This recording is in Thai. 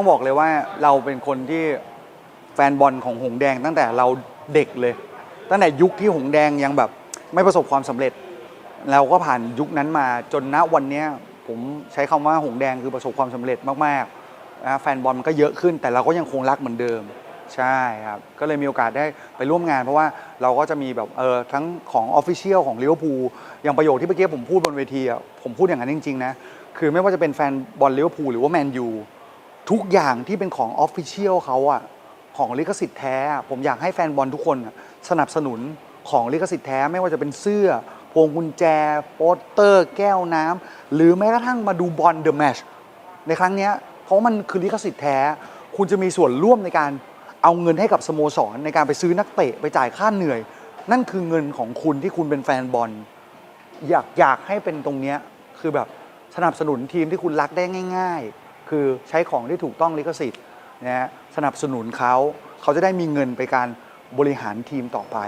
ต้องบอกเลยว่าเราเป็นคนที่แฟนบอลของหงแดงตั้งแต่เราเด็กเลย ตั้งแต่ยุคที่หงแดงยังแบบไม่ประสบความสำเร็จ เราก็ผ่านยุคนั้นมาจนณวันนี้ผมใช้คำว่าหงแดงคือประสบความสำเร็จมากๆนะแฟนบอลมันก็เยอะขึ้น แต่เราก็ยังคงรักเหมือนเดิมใช่ครับ ก็เลยมีโอกาสได้ไปร่วมงาน เพราะว่าเราก็จะมีแบบเออทั้งของออฟฟิเชียลของลิเวอร์พูลอย่างประโยคที่เมื่อกี้ผมพูดบนเวทีอะผมพูดอย่างนั้นจริง ๆ นะ คือไม่ว่าจะเป็นแฟนบอลลิเวอร์พูลหรือว่าแมนยู ทุกอย่างที่เป็นของออฟฟิเชียลเขาอะของลิขสิทธิ์แท้อะผมอยากให้แฟนบอลทุกคนอะสนับสนุนของลิขสิทธิ์แท้ไม่ว่าจะเป็นเสื้อ พวงกุญแจ โปสเตอร์ แก้วน้ำหรือแม้กระทั่งมาดูบอลเดอะแมชในครั้งเนี้ยเพราะมันคือลิขสิทธิ์แท้ คุณจะมีส่วนร่วมในการเอาเงินให้กับสโมสร ในการไปซื้อนักเตะไปจ่ายค่าเหนื่อย นั่นคือเงินของคุณที่คุณเป็นแฟนบอล อยากอยากให้เป็นตรงเนี้ยคือแบบสนับสนุนทีมที่คุณรักได้ง่าย ๆ คือใช้ของที่ถูกต้องลิขสิทธิ์นะฮะสนับสนุนเขาเขาจะได้มีเงินไปการบริหารทีมต่อไป